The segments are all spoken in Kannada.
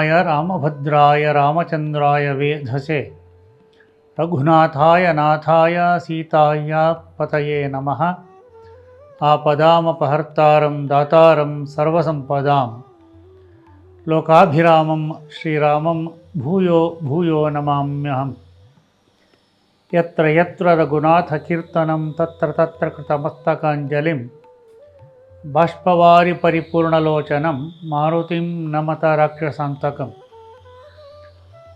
रामाय, रामभद्राय, रामचंद्राय वेधसे। रघुनाथाय, नाथाय, सीताय पतये नमः। आपदामपहर्तारं दातारं सर्वसम्पदां लोकाभिरामं श्रीरामं भूयो भूयो नमाम्यहम्। यत्र यत्र रघुनाथकीर्तनं, तत्र तत्र कृतमस्तकाञ्जलिं ಬಾಷ್ಪವಾರಿ ಪರಿಪೂರ್ಣಲೋಚನಂ ಮಾರುತಿಂ ನಮತ ರಾಕ್ಷಸಾಂತಕಂ.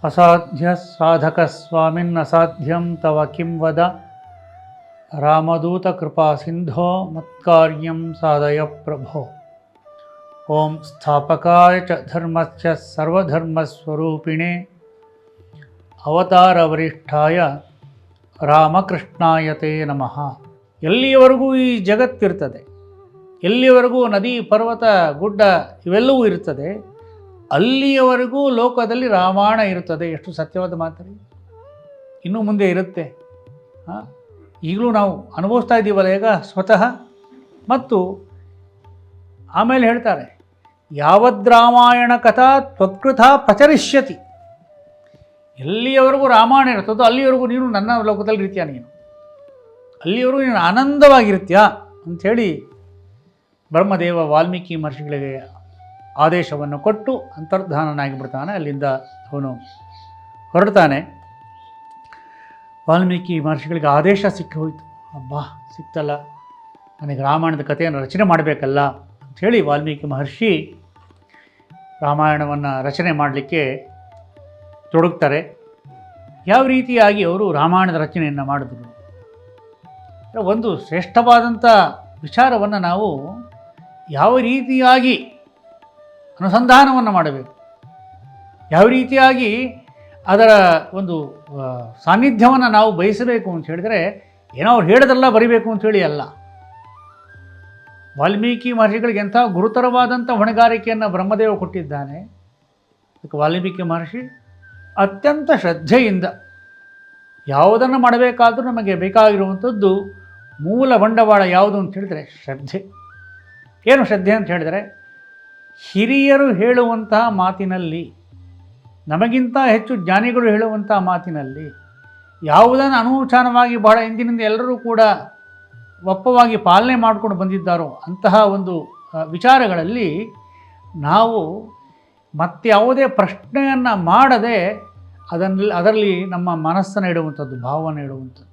ಅಸಾಧ್ಯ ಸಾಧಕ ಸ್ವಾಮಿನ್ ಅಸಾಧ್ಯಂ ತವ ಕಿಂ ವದ? ರಾಮದೂತ ಕೃಪಾ ಸಿಂಧೋ ಮತ್ಕಾರ್ಯಂ ಸಾಧಯ ಪ್ರಭೋ. ಓಂ ಸ್ಥಾಪಕಾಯ ಚ ಧರ್ಮಸ್ಯ ಸರ್ವಧರ್ಮಸ್ವರೂಪಿಣೆ. ಅವತಾರವರಿಷ್ಠಾಯ ರಾಮಕೃಷ್ಣಾಯತೇ ನಮಃ. ಎಲ್ಲಿಯವರೆಗೂ ಈ ಜಗತ್ತಿರ್ತದೆ? ಎಲ್ಲಿಯವರೆಗೂ ನದಿ, ಪರ್ವತ, ಗುಡ್ಡ ಇವೆಲ್ಲವೂ ಇರುತ್ತದೆ, ಅಲ್ಲಿಯವರೆಗೂ ಲೋಕದಲ್ಲಿ ರಾಮಾಯಣ ಇರುತ್ತದೆ. ಎಷ್ಟು ಸತ್ಯವಾದ ಮಾತರಿ ಇನ್ನೂ ಮುಂದೆ ಇರುತ್ತೆ. ಹಾಂ, ಈಗಲೂ ನಾವು ಅನುಭವಿಸ್ತಾ ಇದ್ದೀವಲ್ಲ ಈಗ ಸ್ವತಃ. ಮತ್ತು ಆಮೇಲೆ ಹೇಳ್ತಾರೆ, ಯಾವದ್ ರಾಮಾಯಣ ಕಥಾ ತ್ವತ್ಕೃತ ಪ್ರಚರಿಷ್ಯತಿ. ಎಲ್ಲಿಯವರೆಗೂ ರಾಮಾಯಣ ಇರ್ತದೋ ಅಲ್ಲಿಯವರೆಗೂ ನೀನು ನನ್ನ ಲೋಕದಲ್ಲಿ ಇರ್ತೀಯ ನೀನು. ಅಲ್ಲಿಯವರೆಗೂ ನೀನು ಆನಂದವಾಗಿರ್ತೀಯ ಅಂಥೇಳಿ ಬ್ರಹ್ಮದೇವ ವಾಲ್ಮೀಕಿ ಮಹರ್ಷಿಗಳಿಗೆ ಆದೇಶವನ್ನು ಕೊಟ್ಟು ಅಂತರ್ಧಾನನಾಗಿಬಿಡ್ತಾನೆ. ಅಲ್ಲಿಂದ ಅವನು ಹೊರಡ್ತಾನೆ. ವಾಲ್ಮೀಕಿ ಮಹರ್ಷಿಗಳಿಗೆ ಆದೇಶ ಸಿಕ್ಕಿ ಹೋಯಿತು. ಅಬ್ಬಾ, ಸಿಕ್ತಲ್ಲ. ನನಗೆ ರಾಮಾಯಣದ ಕಥೆಯನ್ನು ರಚನೆ ಮಾಡಬೇಕಲ್ಲ ಅಂಥೇಳಿ ವಾಲ್ಮೀಕಿ ಮಹರ್ಷಿ ರಾಮಾಯಣವನ್ನು ರಚನೆ ಮಾಡಲಿಕ್ಕೆ ತೊಡಗ್ತಾರೆ. ಯಾವ ರೀತಿಯಾಗಿ ಅವರು ರಾಮಾಯಣದ ರಚನೆಯನ್ನು ಮಾಡಿದ್ರು? ಒಂದು ಶ್ರೇಷ್ಠವಾದಂಥ ವಿಚಾರವನ್ನು ನಾವು ಯಾವ ರೀತಿಯಾಗಿ ಅನುಸಂಧಾನವನ್ನು ಮಾಡಬೇಕು? ಯಾವ ರೀತಿಯಾಗಿ ಅದರ ಒಂದು ಸಾನ್ನಿಧ್ಯವನ್ನು ನಾವು ಬಯಸಬೇಕು ಅಂತ ಹೇಳಿದರೆ, ಏನೋ ಅವ್ರು ಹೇಳೋದೆಲ್ಲ ಬರಿಬೇಕು ಅಂಥೇಳಿ ಅಲ್ಲ. ವಾಲ್ಮೀಕಿ ಮಹರ್ಷಿಗಳಿಗೆ ಎಂಥ ಗುರುತರವಾದಂಥ ಹೊಣೆಗಾರಿಕೆಯನ್ನು ಬ್ರಹ್ಮದೇವ ಕೊಟ್ಟಿದ್ದಾನೆ. ಅದಕ್ಕೆ ವಾಲ್ಮೀಕಿ ಮಹರ್ಷಿ ಅತ್ಯಂತ ಶ್ರದ್ಧೆಯಿಂದ ಯಾವುದನ್ನು ಮಾಡಬೇಕಾದರೂ ನಮಗೆ ಬೇಕಾಗಿರುವಂಥದ್ದು ಮೂಲ ಬಂಡವಾಳ ಯಾವುದು ಅಂತ ಹೇಳಿದರೆ ಶ್ರದ್ಧೆ. ಏನು ಶ್ರದ್ಧೆ ಅಂತ ಹೇಳಿದರೆ, ಹಿರಿಯರು ಹೇಳುವಂತಹ ಮಾತಿನಲ್ಲಿ, ನಮಗಿಂತ ಹೆಚ್ಚು ಜ್ಞಾನಿಗಳು ಹೇಳುವಂಥ ಮಾತಿನಲ್ಲಿ, ಯಾವುದನ್ನು ಅನೂಚಾನವಾಗಿ ಬಹಳ ಹಿಂದಿನಿಂದ ಎಲ್ಲರೂ ಕೂಡ ಒಪ್ಪವಾಗಿ ಪಾಲನೆ ಮಾಡಿಕೊಂಡು ಬಂದಿದ್ದಾರೋ ಅಂತಹ ಒಂದು ವಿಚಾರಗಳಲ್ಲಿ ನಾವು ಮತ್ಯಾವುದೇ ಪ್ರಶ್ನೆಯನ್ನು ಮಾಡದೆ ಅದರಲ್ಲಿ ಅದರಲ್ಲಿ ನಮ್ಮ ಮನಸ್ಸನ್ನು ಇಡುವಂಥದ್ದು ಭಾವನೆ ಇಡುವಂಥದ್ದು.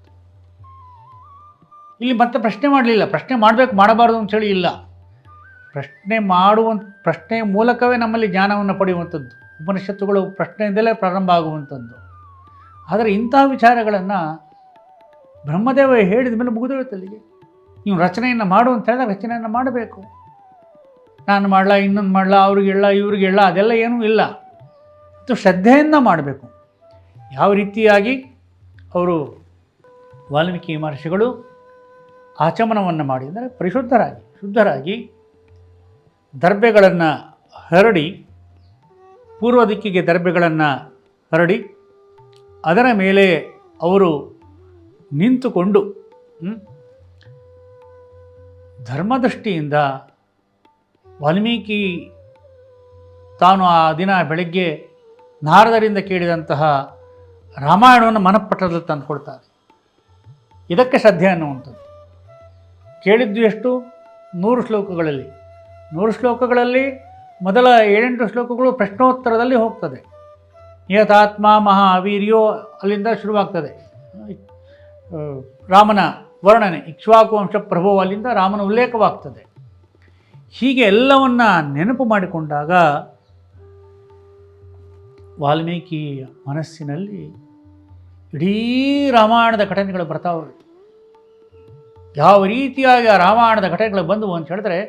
ಇಲ್ಲಿ ಮತ್ತೆ ಪ್ರಶ್ನೆ ಮಾಡಲಿಲ್ಲ. ಪ್ರಶ್ನೆ ಮಾಡಬೇಕು, ಮಾಡಬಾರ್ದು ಹೇಳಿ ಇಲ್ಲ. ಪ್ರಶ್ನೆ ಮಾಡುವಂಥ ಪ್ರಶ್ನೆ ಮೂಲಕವೇ ನಮ್ಮಲ್ಲಿ ಜ್ಞಾನವನ್ನು ಪಡೆಯುವಂಥದ್ದು. ಉಪನಿಷತ್ತುಗಳು ಪ್ರಶ್ನೆಯಿಂದಲೇ ಪ್ರಾರಂಭ ಆಗುವಂಥದ್ದು. ಆದರೆ ಇಂತಹ ವಿಚಾರಗಳನ್ನು ಬ್ರಹ್ಮದೇವ ಹೇಳಿದ ಮೇಲೆ ಮುಗಿದೋಯ್ತು ಅಲ್ಲಿಗೆ. ನೀವು ರಚನೆಯನ್ನು ಮಾಡು ಅಂತ ಹೇಳಿದ್ರೆ ರಚನೆಯನ್ನು ಮಾಡಬೇಕು. ನಾನು ಮಾಡಲ, ಇನ್ನೊಂದು ಮಾಡಲ, ಅವ್ರಿಗೆ ಇವ್ರಿಗೆಲ್ಲ ಅದೆಲ್ಲ ಏನೂ ಇಲ್ಲ. ಇದು ಶ್ರದ್ಧೆಯಿಂದ ಮಾಡಬೇಕು. ಯಾವ ರೀತಿಯಾಗಿ ಅವರು ವಾಲ್ಮೀಕಿ ಮಹರ್ಷಿಗಳು ಆಚಮನವನ್ನು ಮಾಡಿ ಅಂದರೆ ಪರಿಶುದ್ಧರಾಗಿ, ಶುದ್ಧರಾಗಿ ದರ್ಬೆಗಳನ್ನು ಹರಡಿ, ಪೂರ್ವ ದಿಕ್ಕಿಗೆ ದರ್ಬೆಗಳನ್ನು ಹರಡಿ, ಅದರ ಮೇಲೆ ಅವರು ನಿಂತುಕೊಂಡು ಧರ್ಮದೃಷ್ಟಿಯಿಂದ ವಾಲ್ಮೀಕಿ ತಾನು ಆ ದಿನ ಬೆಳಗ್ಗೆ ನಾರದರಿಂದ ಕೇಳಿದಂತಹ ರಾಮಾಯಣವನ್ನು ಮನಪಟ್ಟದಲ್ಲಿ ತಂದುಕೊಡ್ತಾರೆ. ಇದಕ್ಕೆ ಶ್ರದ್ಧೆ ಅನ್ನುವಂಥದ್ದು. ಕೇಳಿದ್ದು ಎಷ್ಟು? ನೂರು ಶ್ಲೋಕಗಳಲ್ಲಿ. ನೂರು ಶ್ಲೋಕಗಳಲ್ಲಿ ಮೊದಲ ಏಳೆಂಟು ಶ್ಲೋಕಗಳು ಪ್ರಶ್ನೋತ್ತರದಲ್ಲಿ ಹೋಗ್ತದೆ. ನಿಯತಾತ್ಮ, ಮಹಾವೀರ್ಯೋ ಅಲ್ಲಿಂದ ಶುರುವಾಗ್ತದೆ. ರಾಮನ ವರ್ಣನೆ ಇಕ್ಷ್ವಾಕು ವಂಶ ಪ್ರಭು ಅಲ್ಲಿಂದ ರಾಮನ ಉಲ್ಲೇಖವಾಗ್ತದೆ. ಹೀಗೆ ಎಲ್ಲವನ್ನ ನೆನಪು ಮಾಡಿಕೊಂಡಾಗ ವಾಲ್ಮೀಕಿ ಮನಸ್ಸಿನಲ್ಲಿ ಇಡೀ ರಾಮಾಯಣದ ಘಟನೆಗಳು ಬರ್ತಾವೆ ಯಾವ ರೀತಿಯಾಗಿ ಆ ರಾಮಾಯಣದ ಘಟನೆಗಳು ಬಂದವು ಅಂತ ಹೇಳಿದ್ರೆ,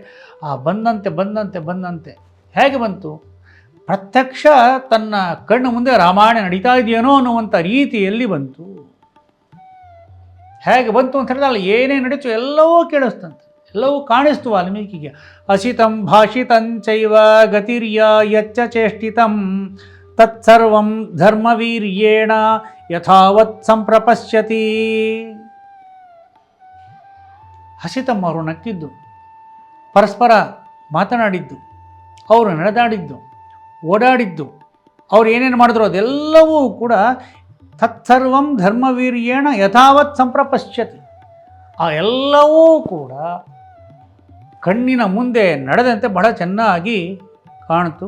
ಆ ಬಂದಂತೆ ಬಂದಂತೆ ಬಂದಂತೆ ಹೇಗೆ ಬಂತು? ಪ್ರತ್ಯಕ್ಷ ತನ್ನ ಕಣ್ಣು ಮುಂದೆ ರಾಮಾಯಣ ನಡೀತಾ ಇದೆಯೇನೋ ಅನ್ನುವಂಥ ರೀತಿಯಲ್ಲಿ ಬಂತು. ಹೇಗೆ ಬಂತು ಅಂತ ಹೇಳಿದ್ರೆ, ಅಲ್ಲಿ ಏನೇ ನಡೀತು ಎಲ್ಲವೂ ಕೇಳಿಸ್ತಂತೆ. ಎಲ್ಲವೂ ಕಾಣಿಸ್ತು ವಾಲ್ಮೀಕಿಗೆ. ಅಸಿತಂ ಭಾಷಿತಂಚೈವ ಗತಿರ್ಯ ಯಚ್ಚ ಚೇಷ್ಟಿತಂ ತತ್ಸರ್ವಂ ಧರ್ಮವೀರ್ಯೇಣ ಯಥಾವತ್ ಸಂಪ್ರಪಶ್ಯತಿ. ಅವರು ನಕ್ಕಿದ್ದು. ಪರಸ್ಪರ ಮಾತನಾಡಿದ್ದು. ಅವರು ನಡೆದಾಡಿದ್ದು. ಓಡಾಡಿದ್ದು. ಅವ್ರು ಏನೇನು ಮಾಡಿದ್ರು ಅದೆಲ್ಲವೂ ಕೂಡ ತತ್ಸರ್ವಂ ಧರ್ಮವೀರ್ಯೇಣ ಯಥಾವತ್ ಸಂಪ್ರಪಶ್ಯತಿ. ಆ ಎಲ್ಲವೂ ಕೂಡ ಕಣ್ಣಿನ ಮುಂದೆ ನಡೆದಂತೆ ಬಹಳ ಚೆನ್ನಾಗಿ ಕಾಣಿತು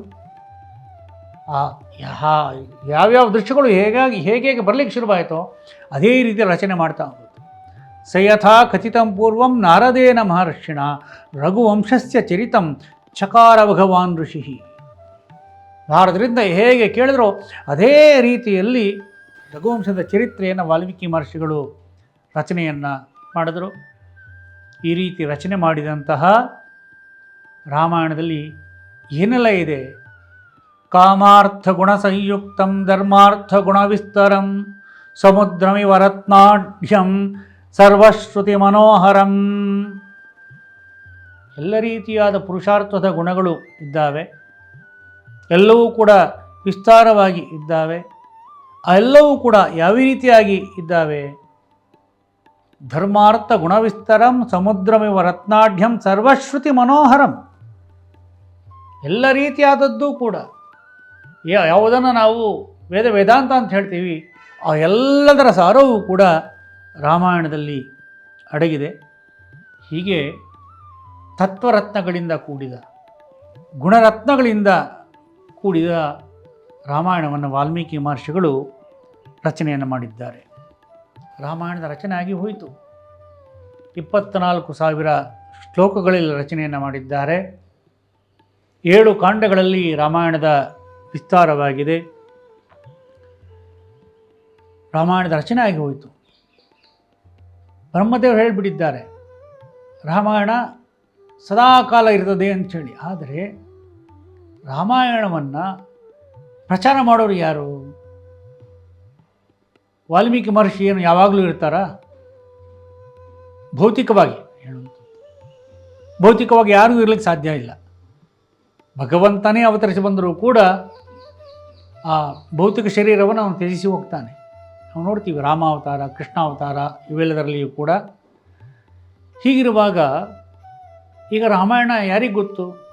ಆ ಯಾವ್ಯಾವ ದೃಶ್ಯಗಳು ಹೇಗಾಗಿ ಹೇಗೆ ಹೇಗೆ ಬರಲಿಕ್ಕೆ ಶುರುವಾಯಿತೋ ಅದೇ ರೀತಿ ರಚನೆ ಮಾಡ್ತಾ ಸಯಥಾ ಕಥಿತಂ ಪೂರ್ವಂ ನಾರದೇನ ಮಹರ್ಷಿಣ ರಘುವಂಶಸ್ಯ ಚರಿತಂ ಚಕಾರ ಭಗವಾನ್ ಋಷಿ ನಾರದರಿಂದ ಹೇಗೆ ಕೇಳಿದ್ರೋ ಅದೇ ರೀತಿಯಲ್ಲಿ ರಘುವಂಶದ ಚರಿತ್ರೆಯನ್ನು ವಾಲ್ಮೀಕಿ ಮಹರ್ಷಿಗಳು ರಚನೆಯನ್ನು ಮಾಡಿದರು. ಈ ರೀತಿ ರಚನೆ ಮಾಡಿದಂತಹ ರಾಮಾಯಣದಲ್ಲಿ ಏನೆಲ್ಲ ಇದೆ? ಕಾಮಾರ್ಥ ಗುಣ ಸಂಯುಕ್ತಂ, ಧರ್ಮಾರ್ಥ ಗುಣ ವಿಸ್ತರಂ, ಸಮುದ್ರಮಿವ ಸರ್ವಶ್ರುತಿ ಮನೋಹರಂ ಎಲ್ಲ ರೀತಿಯಾದ ಪುರುಷಾರ್ಥದ ಗುಣಗಳು ಇದ್ದಾವೆ. ಎಲ್ಲವೂ ಕೂಡ ವಿಸ್ತಾರವಾಗಿ ಇದ್ದಾವೆ. ಎಲ್ಲವೂ ಕೂಡ ಯಾವ ರೀತಿಯಾಗಿ ಇದ್ದಾವೆ? ಧರ್ಮಾರ್ಥ ಗುಣವಿಸ್ತರಂ, ಸಮುದ್ರಮಿವ ರತ್ನಾಢ್ಯಂ ಸರ್ವಶ್ರುತಿ ಮನೋಹರಂ ಎಲ್ಲ ರೀತಿಯಾದದ್ದು ಕೂಡ. ಯಾವುದನ್ನು ನಾವು ವೇದ, ವೇದಾಂತ ಅಂತ ಹೇಳ್ತೀವಿ, ಆ ಎಲ್ಲದರ ಸಾರವೂ ಕೂಡ ರಾಮಾಯಣದಲ್ಲಿ ಅಡಗಿದೆ. ಹೀಗೆ ತತ್ವರತ್ನಗಳಿಂದ ಕೂಡಿದ, ಗುಣರತ್ನಗಳಿಂದ ಕೂಡಿದ ರಾಮಾಯಣವನ್ನು ವಾಲ್ಮೀಕಿ ಮಹರ್ಷಿಗಳು ರಚನೆಯನ್ನು ಮಾಡಿದ್ದಾರೆ. ರಾಮಾಯಣದ ರಚನೆ ಆಗಿ ಹೋಯಿತು. ಇಪ್ಪತ್ತ್ನಾಲ್ಕು ಸಾವಿರ ಶ್ಲೋಕಗಳಲ್ಲಿ ರಚನೆಯನ್ನು ಮಾಡಿದ್ದಾರೆ. ಏಳು ಕಾಂಡಗಳಲ್ಲಿ ರಾಮಾಯಣದ ವಿಸ್ತಾರವಾಗಿದೆ. ರಾಮಾಯಣದ ರಚನೆ ಆಗಿ ಹೋಯಿತು. ಬ್ರಹ್ಮದೇವರು ಹೇಳಿಬಿಟ್ಟಿದ್ದಾರೆ, ರಾಮಾಯಣ ಸದಾಕಾಲ ಇರ್ತದೆ ಅಂಥೇಳಿ. ಆದರೆ ರಾಮಾಯಣವನ್ನು ಪ್ರಚಾರ ಮಾಡೋರು ಯಾರು? ವಾಲ್ಮೀಕಿ ಮಹರ್ಷಿ ಏನು ಯಾವಾಗಲೂ ಇರ್ತಾರಾ? ಭೌತಿಕವಾಗಿ ಹೇಳುವಂಥದ್ದು. ಭೌತಿಕವಾಗಿ ಯಾರಿಗೂ ಇರಲಿಕ್ಕೆ ಸಾಧ್ಯ ಇಲ್ಲ. ಭಗವಂತನೇ ಅವತರಿಸಿ ಬಂದರೂ ಕೂಡ ಆ ಭೌತಿಕ ಶರೀರವನ್ನು ಅವನು ತ್ಯಜಿಸಿ ಹೋಗ್ತಾನೆ. ನಾವು ನೋಡ್ತೀವಿ ರಾಮಾವತಾರ, ಕೃಷ್ಣಾವತಾರ ಇವೆಲ್ಲದರಲ್ಲಿಯೂ ಕೂಡ. ಹೀಗಿರುವಾಗ ಈಗ ರಾಮಾಯಣ ಯಾರಿಗೆ ಗೊತ್ತು?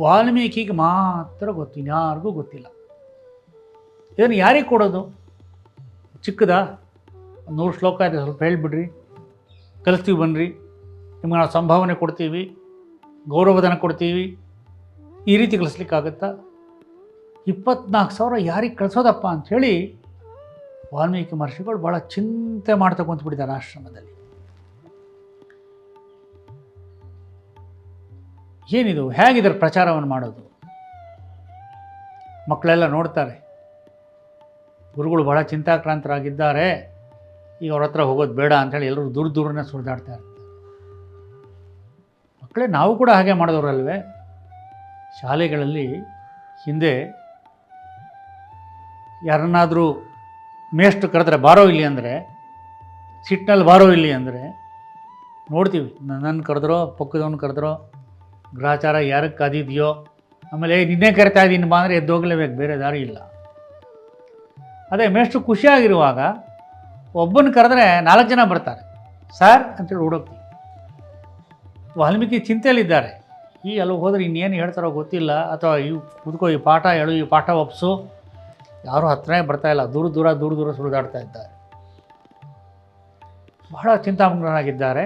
ವಾಲ್ಮೀಕಿಗೆ ಮಾತ್ರ ಗೊತ್ತು, ಇನ್ಯಾರಿಗೂ ಗೊತ್ತಿಲ್ಲ. ಇದನ್ನು ಯಾರಿಗೆ ಕೊಡೋದು? ಚಿಕ್ಕದ? ನೂರು ಶ್ಲೋಕ ಇದೆ, ಸ್ವಲ್ಪ ಹೇಳಿಬಿಡ್ರಿ. ಕಲಿಸ್ತೀವಿ ಬನ್ನಿರಿ ನಿಮ್ಗೆ ನಾವು ಸಂಭಾವನೆ ಕೊಡ್ತೀವಿ, ಗೌರವಧನ ಕೊಡ್ತೀವಿ. ಈ ರೀತಿ ಕಲಿಸ್ಲಿಕ್ಕಾಗತ್ತಾ? ಇಪ್ಪತ್ನಾಲ್ಕು ಸಾವಿರ ಯಾರಿಗೆ ಕಳಿಸೋದಪ್ಪ ಅಂಥೇಳಿ ವಾಲ್ಮೀಕಿ ಮಹರ್ಷಿಗಳು ಭಾಳ ಚಿಂತೆ ಮಾಡ್ತಾ ಕುಂತ್ಬಿಟ್ಟಿದ್ದಾರೆ ಆಶ್ರಮದಲ್ಲಿ. ಏನಿದು? ಹೇಗಿದ್ದಾರೆ ಪ್ರಚಾರವನ್ನು ಮಾಡೋದು? ಮಕ್ಕಳೆಲ್ಲ ನೋಡ್ತಾರೆ. ಗುರುಗಳು ಭಾಳ ಚಿಂತಾಕ್ರಾಂತರಾಗಿದ್ದಾರೆ. ಈಗ ಅವ್ರ ಹತ್ರ ಹೋಗೋದು ಬೇಡ ಅಂಥೇಳಿ ಎಲ್ಲರೂ ದೂರ ದೂರನೇ ಸುರಿದಾಡ್ತಾ ಇರ್ತಾರೆ. ಮಕ್ಕಳೇ ನಾವು ಕೂಡ ಹಾಗೆ ಮಾಡಿದವರಲ್ವೇ? ಶಾಲೆಗಳಲ್ಲಿ ಹಿಂದೆ ಯಾರನ್ನಾದರೂ ಮೇಷ್ಟ್ರು ಕರೆದ್ರೆ ಬಾರೋ ಇಲ್ಲಿ ಅಂದರೆ ಸಿಟ್ನಲ್ಲಿ ಬಾರೋ ಇಲ್ಲಿ ಅಂದರೆ ನೋಡ್ತೀವಿ. ನನ್ನನ್ನು ಕರೆದ್ರೋ ಪಕ್ಕದವನು ಕರೆದ್ರೋ ಗ್ರಹಚಾರ ಯಾರಿಗೆ ಕಾದಿದೆಯೋ ಆಮೇಲೆ "ಏ, ನಿನ್ನೆ ಕರಿತಾ ಇದ್ದೀನಿ ಬಾ ಅಂದರೆ ಎದ್ದೋಗ್ಲೇಬೇಕು ಬೇರೆ ದಾರಿ ಇಲ್ಲ. ಅದೇ ಮೇಷ್ಟ್ರು ಖುಷಿಯಾಗಿರುವಾಗ ಒಬ್ಬನ ಕರೆದ್ರೆ ನಾಲ್ಕು ಜನ ಬರ್ತಾರೆ. ಸರ್ ಅಂತೇಳಿ ಹುಡುಕ್ತೀವಿ ವಾಲ್ಮೀಕಿ ಚಿಂತೆಯಲ್ಲಿದ್ದಾರೆ. ಈ ಅಲ್ಲಿ ಹೋದರೆ ಇನ್ನೇನು ಹೇಳ್ತಾರೋ ಗೊತ್ತಿಲ್ಲ. ಅಥವಾ ಇವು ಕುದ್ಕೋ ಈ ಪಾಠ ಹೇಳು ಈ ಪಾಠ ಒಪ್ಸು. ಯಾರೂ ಹತ್ರನೇ ಬರ್ತಾ ಇಲ್ಲ. ದೂರ ದೂರ ದೂರ ದೂರ ಸುಳಿದಾಡ್ತಾ ಇದ್ದಾರೆ. ಬಹಳ ಚಿಂತಾಮಗ್ನರಾಗಿದ್ದಾರೆ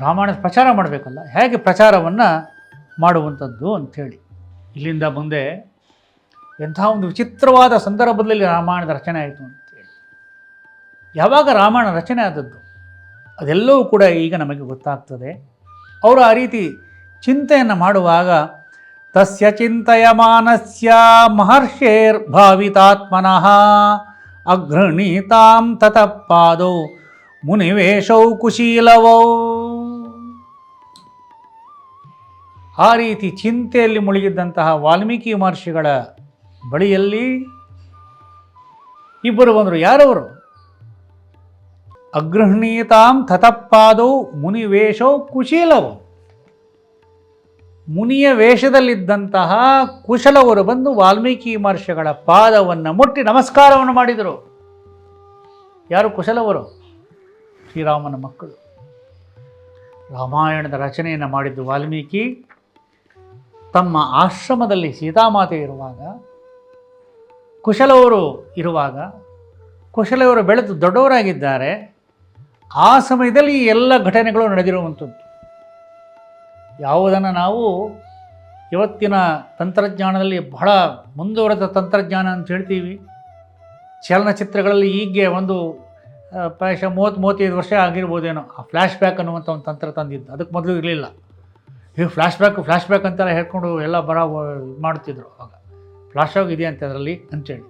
ರಾಮಾಯಣ ಪ್ರಚಾರ ಮಾಡಬೇಕಲ್ಲ? ಹೇಗೆ ಪ್ರಚಾರವನ್ನು ಮಾಡುವಂಥದ್ದು ಅಂಥೇಳಿ. ಇಲ್ಲಿಂದ ಮುಂದೆ ಎಂಥ ಒಂದು ವಿಚಿತ್ರವಾದ ಸಂದರ್ಭದಲ್ಲಿ ರಾಮಾಯಣದ ರಚನೆ ಆಯಿತು ಅಂತೇಳಿ ಯಾವಾಗ ರಾಮಾಯಣ ರಚನೆ ಆದದ್ದು? ಅದೆಲ್ಲವೂ ಕೂಡ ಈಗ ನಮಗೆ ಗೊತ್ತಾಗ್ತದೆ. ಅವರು ಆ ರೀತಿ ಚಿಂತೆಯನ್ನು ಮಾಡುವಾಗ ತಸ್ಯ ಚಿಂತೆಯಮಾನಸ್ಯ ಮಹರ್ಷೇರ್ ಭಾವಿತಾತ್ಮನಃ ಅಗೃಣೀತಾಂ ತತಃ ಪಾದೌ ಮುನಿವೇಶೌ ಕುಶೀಲವೌ ಆ ರೀತಿ ಚಿಂತೆಯಲ್ಲಿ ಮುಳುಗಿದ್ದಂತಹ ವಾಲ್ಮೀಕಿ ಮಹರ್ಷಿಗಳ ಬಳಿಯಲ್ಲಿ ಇಬ್ಬರು ಬಂದರು. ಯಾರವರು? ಅಗೃಹಣೀತಾಂ ತತಪಾದೌ ಮುನಿವೇಶೌ ಕುಶೀಲವು. ಮುನಿಯ ವೇಷದಲ್ಲಿದ್ದಂತಹ ಕುಶಲವರು ಬಂದು ವಾಲ್ಮೀಕಿ ಮಹರ್ಷಿಗಳ ಪಾದವನ್ನು ಮುಟ್ಟಿ ನಮಸ್ಕಾರವನ್ನು ಮಾಡಿದರು. ಯಾರು ಕುಶಲವರು? ಶ್ರೀರಾಮನ ಮಕ್ಕಳು. ರಾಮಾಯಣದ ರಚನೆಯನ್ನು ಮಾಡಿದ್ದು ವಾಲ್ಮೀಕಿ. ತಮ್ಮ ಆಶ್ರಮದಲ್ಲಿ ಸೀತಾಮಾತೆ ಇರುವಾಗ, ಕುಶಲವರು ಇರುವಾಗ, ಕುಶಲವರು ಬೆಳೆದು ದೊಡ್ಡವರಾಗಿದ್ದಾರೆ. ಆ ಸಮಯದಲ್ಲಿ ಎಲ್ಲ ಘಟನೆಗಳು ನಡೆದಿರುವಂಥದ್ದು ಯಾವುದನ್ನು ನಾವು ಇವತ್ತಿನ ತಂತ್ರಜ್ಞಾನದಲ್ಲಿ ಬಹಳ ಮುಂದುವರೆದ ತಂತ್ರಜ್ಞಾನ ಅಂತ ಹೇಳ್ತೀವಿ. ಚಲನಚಿತ್ರಗಳಲ್ಲಿ ಹೀಗೆ ಒಂದು ಪ್ರಾಯಶಃ ಮೂವತ್ತು ಮೂವತ್ತೈದು ವರ್ಷ ಆಗಿರ್ಬೋದೇನೋ, ಆ ಫ್ಲ್ಯಾಶ್ ಬ್ಯಾಕ್ ಅನ್ನುವಂಥ ಒಂದು ತಂತ್ರ ತಂದಿದ್ದು. ಅದಕ್ಕೆ ಮೊದಲು ಇರಲಿಲ್ಲ. ಈಗ ಫ್ಲ್ಯಾಶ್ ಬ್ಯಾಕ್ ಫ್ಲ್ಯಾಶ್ ಬ್ಯಾಕ್ ಅಂತೆಲ್ಲ ಹೇಳ್ಕೊಂಡು ಎಲ್ಲ ಬರ ಮಾಡ್ತಿದ್ರು ಆವಾಗ ಫ್ಲ್ಯಾಶ್ ಆಗಿ ಇದೆ ಅಂತ ಅದರಲ್ಲಿ ಅಂತೇಳಿ.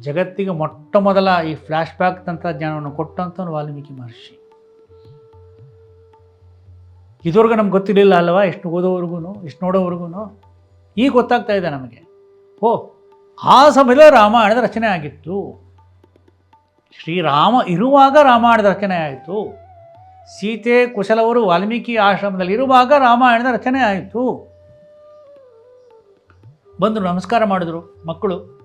ಜಗತ್ತಿಗೆ ಮೊಟ್ಟ ಮೊದಲ ಈ ಫ್ಲ್ಯಾಶ್ ಬ್ಯಾಕ್ ತಂತ್ರಜ್ಞಾನವನ್ನು ಕೊಟ್ಟಂಥ ವಾಲ್ಮೀಕಿ ಮಹರ್ಷಿ. ಇದುವರೆಗೂ ನಮ್ಗೆ ಗೊತ್ತಿರಲಿಲ್ಲ ಅಲ್ವಾ? ಎಷ್ಟು ಓದೋವರೆಗೂ ಎಷ್ಟು ನೋಡೋವರೆಗೂ ಈಗ ಗೊತ್ತಾಗ್ತಾ ಇದೆ ನಮಗೆ. ಓ, ಆ ಸಮಯದಲ್ಲಿ ರಾಮಾಯಣದ ರಚನೆ ಆಗಿತ್ತು. ಶ್ರೀರಾಮ ಇರುವಾಗ ರಾಮಾಯಣದ ರಚನೆ ಆಯಿತು. ಸೀತೆ ಕುಶಲವರು ವಾಲ್ಮೀಕಿ ಆಶ್ರಮದಲ್ಲಿ ಇರುವಾಗ ರಾಮಾಯಣದ ರಚನೆ ಆಯಿತು. ಬಂದರು ನಮಸ್ಕಾರ ಮಾಡಿದ್ರು ಮಕ್ಕಳು.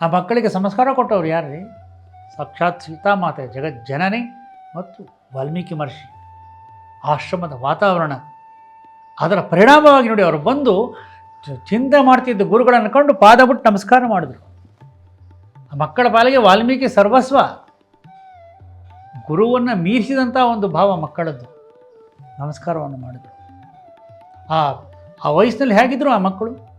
ಆ ಮಕ್ಕಳಿಗೆ ಸಂಸ್ಕಾರ ಕೊಟ್ಟವ್ರು ಯಾರ್ರಿ? ಸಾಕ್ಷಾತ್ ಸೀತಾಮಾತೆ ಮಾತೆ ಜನನಿ ಮತ್ತು ವಾಲ್ಮೀಕಿ ಮಹರ್ಷಿ. ಆಶ್ರಮದ ವಾತಾವರಣ. ಅದರ ಪರಿಣಾಮವಾಗಿ ನೋಡಿ ಅವರು ಬಂದು ಚಿಂತೆ ಮಾಡ್ತಿದ್ದ ಗುರುಗಳನ್ನು ಕಂಡು ಪಾದ ಬಿಟ್ಟು ನಮಸ್ಕಾರ ಮಾಡಿದ್ರು. ಮಕ್ಕಳ ಪಾಲಿಗೆ ವಾಲ್ಮೀಕಿ ಸರ್ವಸ್ವ. ಗುರುವನ್ನು ಮೀರಿಸಿದಂಥ ಒಂದು ಭಾವ ಮಕ್ಕಳದ್ದು. ನಮಸ್ಕಾರವನ್ನು ಮಾಡಿದರು. ಆ ಆ ವಯಸ್ಸಿನಲ್ಲಿ ಹೇಗಿದ್ರು ಆ ಮಕ್ಕಳು?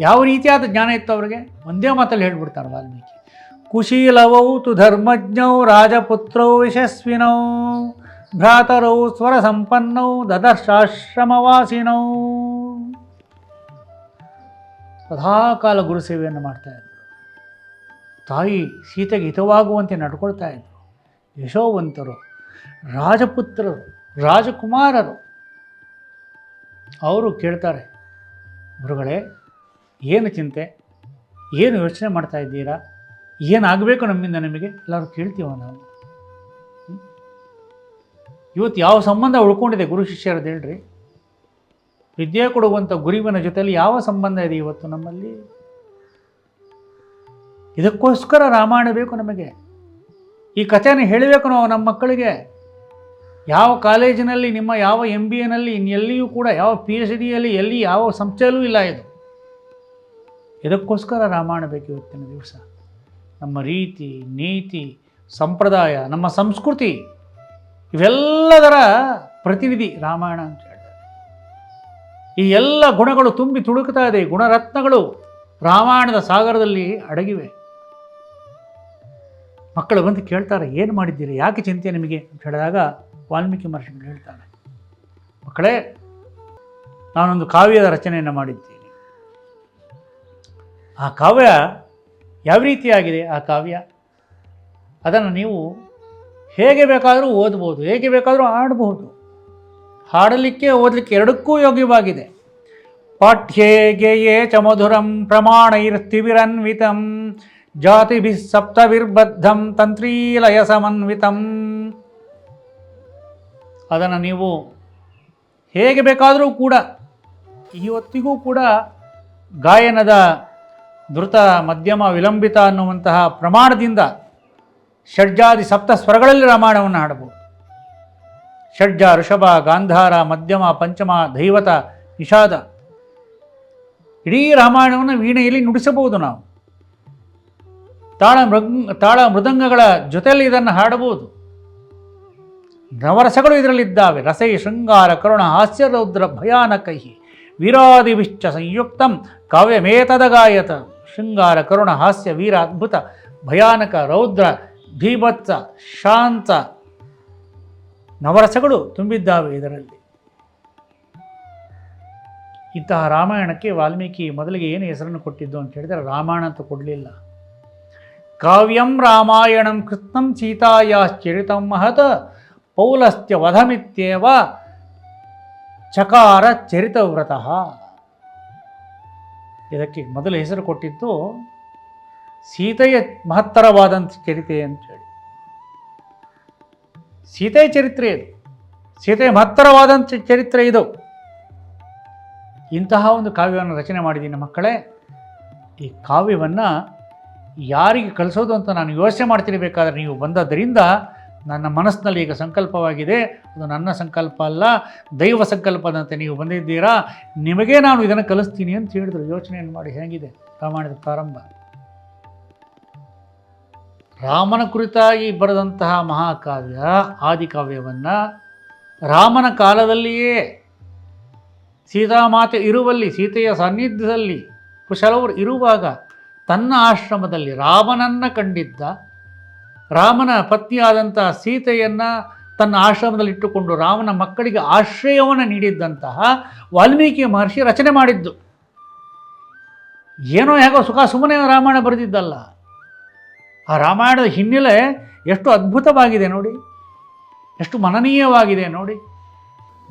ಯಾವ ರೀತಿಯಾದ ಜ್ಞಾನ ಇತ್ತು ಅವರಿಗೆ? ಒಂದೇ ಮಾತಲ್ಲಿ ಹೇಳ್ಬಿಡ್ತಾರೆ ವಾಲ್ಮೀಕಿ. ಕುಶೀಲವೌ ತು ಧರ್ಮಜ್ಞೌ ರಾಜಪುತ್ರೌ ಯಶಸ್ವಿನೌ. ಭ್ರಾತರೌ ಸ್ವರ ಸಂಪನ್ನೌ ದದರ್ಶಾಶ್ರಮವಾಸಿನೌ. ಸದಾಕಾಲ ಗುರು ಸೇವೆಯನ್ನು ಮಾಡ್ತಾ ಇದ್ರು. ತಾಯಿ ಸೀತೆಗೆ ಹಿತವಾಗುವಂತೆ ನಡ್ಕೊಳ್ತಾ ಇದ್ರು. ಯಶೋವಂತರು, ರಾಜಪುತ್ರರು, ರಾಜಕುಮಾರರು, ಅವರು ಕೇಳ್ತಾರೆ, ಗುರುಗಳೇ, ಏನು ಚಿಂತೆ, ಏನು ಯೋಚನೆ ಮಾಡ್ತಾ ಇದ್ದೀರಾ, ಏನಾಗಬೇಕು ನಮ್ಮಿಂದ ನಿಮಗೆ? ಎಲ್ಲರೂ ಕೇಳ್ತೀವ ನಾವು? ಇವತ್ತು ಯಾವ ಸಂಬಂಧ ಉಳ್ಕೊಂಡಿದೆ ಗುರು ಶಿಷ್ಯರದ್ದು ಹೇಳ್ರಿ ವಿದ್ಯೆ ಕೊಡುವಂಥ ಗುರುವಿನ ಜೊತೆಯಲ್ಲಿ ಯಾವ ಸಂಬಂಧ ಇದೆ ಇವತ್ತು ನಮ್ಮಲ್ಲಿ? ಇದಕ್ಕೋಸ್ಕರ ರಾಮಾಯಣ ಬೇಕು ನಮಗೆ. ಈ ಕಥೆನ ಹೇಳಬೇಕು ನಾವು ನಮ್ಮ ಮಕ್ಕಳಿಗೆ. ಯಾವ ಕಾಲೇಜಿನಲ್ಲಿ, ನಿಮ್ಮ ಯಾವ ಎಂ ಬಿ ಎನಲ್ಲಿ ಇನ್ನೆಲ್ಲಿಯೂ ಕೂಡ, ಯಾವ ಪಿ ಎಚ್ ಡಿಯಲ್ಲಿ ಎಲ್ಲಿ ಯಾವ ಸಂಸ್ಥೆಯಲ್ಲೂ ಇಲ್ಲ ಇದು. ಇದಕ್ಕೋಸ್ಕರ ರಾಮಾಯಣ ಬೇಕು ಇವತ್ತಿನ ದಿವಸ. ನಮ್ಮ ರೀತಿ, ನೀತಿ, ಸಂಪ್ರದಾಯ, ನಮ್ಮ ಸಂಸ್ಕೃತಿ. ಇವೆಲ್ಲದರ ಪ್ರತಿನಿಧಿ ರಾಮಾಯಣ ಅಂತ ಹೇಳ್ತಾರೆ. ಈ ಎಲ್ಲ ಗುಣಗಳು ತುಂಬಿ ತುಳುಕ್ತಾ ಇದೆ, ಗುಣರತ್ನಗಳು ರಾಮಾಯಣದ ಸಾಗರದಲ್ಲಿ ಅಡಗಿವೆ. ಮಕ್ಕಳು ಬಂದು ಕೇಳ್ತಾರೆ, ಏನು ಮಾಡಿದ್ದೀರಿ, ಯಾಕೆ ಚಿಂತೆ ನಿಮಗೆ ಅಂತ ಹೇಳಿದಾಗ ವಾಲ್ಮೀಕಿ ಮಹರ್ಷಿ ಹೇಳ್ತಾರೆ. ಮಕ್ಕಳೇ, ನಾನೊಂದು ಕಾವ್ಯದ ರಚನೆಯನ್ನು ಮಾಡಿದ್ದೀನಿ. ಆ ಕಾವ್ಯ ಯಾವ ರೀತಿಯಾಗಿದೆ, ಆ ಕಾವ್ಯ? ಅದನ್ನು ನೀವು ಹೇಗೆ ಬೇಕಾದರೂ ಓದ್ಬೋದು, ಹೇಗೆ ಬೇಕಾದರೂ ಆಡಬಹುದು ಹಾಡಲಿಕ್ಕೆ, ಓದಲಿಕ್ಕೆ ಎರಡಕ್ಕೂ ಯೋಗ್ಯವಾಗಿದೆ. ಪಾಠ್ಯೇ ಗೇಯೇ ಚ ಮಧುರಂ ಪ್ರಮಾಣೈರ್ತಿವಿರನ್ವಿತಂ, ಜಾತಿಭಿ ಸಪ್ತವಿರ್ಬದ್ಧಂ ತಂತ್ರೀಲಯ ಸಮನ್ವಿತಂ. ಅದನ್ನು ನೀವು ಹೇಗೆ ಬೇಕಾದರೂ ಕೂಡ ಇವತ್ತಿಗೂ ಕೂಡ ಗಾಯನದ ಧೃತ ಮಧ್ಯಮ ವಿಲಂಬಿತ ಅನ್ನುವಂತಹ ಪ್ರಮಾಣದಿಂದ ಷಡ್ಜಾದಿ ಸಪ್ತ ಸ್ವರಗಳಲ್ಲಿ ರಾಮಾಯಣವನ್ನು ಹಾಡಬಹುದು. ಷಡ್ಜ ಋಷಭ ಗಾಂಧಾರ ಮಧ್ಯಮ ಪಂಚಮ ದೈವತ ನಿಷಾದ. ಇಡೀ ರಾಮಾಯಣವನ್ನು ವೀಣೆಯಲ್ಲಿ ನುಡಿಸಬಹುದು ನಾವು. ತಾಳ ಮೃಗ್ ತಾಳ ಮೃದಂಗಗಳ ಜೊತೆಯಲ್ಲಿ ಇದನ್ನು ಹಾಡಬಹುದು. ನವರಸಗಳು ಇದರಲ್ಲಿದ್ದಾವೆ. ರಸೈ ಶೃಂಗಾರ ಕರುಣ ಹಾಸ್ಯ ರೌದ್ರ ಭಯಾನಕೈ ವೀರಾದಿವಿಶ್ಚ ಸಂಯುಕ್ತಂ ಕಾವ್ಯಮೇತದಗಾಯತ ಶೃಂಗಾರ ಕರುಣ ಹಾಸ್ಯ ವೀರ ಅದ್ಭುತ ಭಯಾನಕ ರೌದ್ರ ಭೀಭತ್ಸ, ಶಾಂತ ನವರಸಗಳು ತುಂಬಿದ್ದಾವೆ ಇದರಲ್ಲಿ. ಇಂತಹ ರಾಮಾಯಣಕ್ಕೆ ವಾಲ್ಮೀಕಿ ಮೊದಲಿಗೆ ಏನು ಹೆಸರನ್ನು ಕೊಟ್ಟಿದ್ದು ಅಂತ ಹೇಳಿದರೆ ರಾಮಾಯಣ ಅಂತ ಕೊಡಲಿಲ್ಲ. ಕಾವ್ಯಂ ರಾಮಾಯಣಂ ಕೃತ್ನಂ ಸೀತಾಯಾಶ್ಚರಿತಂ ಮಹತ್ ಪೌಲಸ್ತ್ಯ ವಧಮಿತ್ಯೇವ ಚಕಾರ ಚರಿತವ್ರತಃ. ಇದಕ್ಕೆ ಮೊದಲು ಹೆಸರು ಕೊಟ್ಟಿದ್ದು ಸೀತೆಯ ಮಹತ್ತರವಾದಂಥ ಚರಿತೆ ಅಂತೇಳಿ ಸೀತೆಯ ಚರಿತ್ರೆ ಇದು. ಸೀತೆಯ ಮಹತ್ತರವಾದಂಥ ಚರಿತ್ರೆ ಇದು. ಇಂತಹ ಒಂದು ಕಾವ್ಯವನ್ನು ರಚನೆ ಮಾಡಿದ್ದೀನಿ ಮಕ್ಕಳೇ. ಈ ಕಾವ್ಯವನ್ನು ಯಾರಿಗೆ ಕಳಿಸೋದು ಅಂತ ನಾನು ಯೋಚನೆ ಮಾಡ್ತಿರಬೇಕಾದ್ರೆ ನೀವು ಬಂದದ್ದರಿಂದ ನನ್ನ ಮನಸ್ಸಿನಲ್ಲಿ ಈಗ ಸಂಕಲ್ಪವಾಗಿದೆ. ಅದು ನನ್ನ ಸಂಕಲ್ಪ ಅಲ್ಲ, ದೈವ ಸಂಕಲ್ಪದಂತೆ ನೀವು ಬಂದಿದ್ದೀರಾ. ನಿಮಗೆ ನಾನು ಇದನ್ನು ಕಲಿಸ್ತೀನಿ ಅಂತ ಹೇಳಿದರು. ಯೋಚನೆಯನ್ನು ಮಾಡಿ ಹೇಗಿದೆ. ರಾಮಾಯಣದ ಪ್ರಾರಂಭ. ರಾಮನ ಕುರಿತಾಗಿ ಬರೆದಂತಹ ಮಹಾಕಾವ್ಯ ಆದಿಕಾವ್ಯವನ್ನು ರಾಮನ ಕಾಲದಲ್ಲಿಯೇ ಸೀತಾಮಾತೆ ಇರುವಲ್ಲಿ, ಸೀತೆಯ ಸಾನ್ನಿಧ್ಯದಲ್ಲಿ ಕುಶಲವರು ಇರುವಾಗ ತನ್ನ ಆಶ್ರಮದಲ್ಲಿ ರಾಮನನ್ನು ಕಂಡಿದ್ದ. ರಾಮನ ಪತ್ನಿಯಾದಂತಹ ಸೀತೆಯನ್ನು ತನ್ನ ಆಶ್ರಮದಲ್ಲಿ ಇಟ್ಟುಕೊಂಡು ರಾಮನ ಮಕ್ಕಳಿಗೆ ಆಶ್ರಯವನ್ನು ನೀಡಿದ್ದಂತಹ ವಾಲ್ಮೀಕಿ ಮಹರ್ಷಿ ರಚನೆ ಮಾಡಿದ್ದು. ಏನೋ ಹೇಗೋ ಸುಖ ಸುಮ್ಮನೆ ರಾಮಾಯಣ ಬರೆದಿದ್ದಲ್ಲ. ಆ ರಾಮಾಯಣದ ಹಿನ್ನೆಲೆ ಎಷ್ಟು ಅದ್ಭುತವಾಗಿದೆ ನೋಡಿ. ಎಷ್ಟು ಮನನೀಯವಾಗಿದೆ ನೋಡಿ.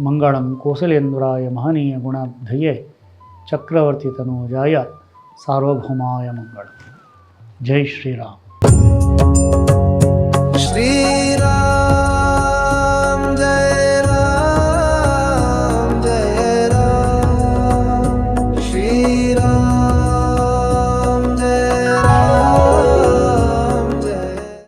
ಮಂಗಳಂ ಕೋಸಲೇಂದ್ರಾಯ ಮಹನೀಯ ಗುಣಧಯೇ ಚಕ್ರವರ್ತಿ ತನೋಜಾಯ ಸಾರ್ವಭೌಮಾಯ ಮಂಗಳ. ಜೈ ಶ್ರೀರಾಮ್. श्री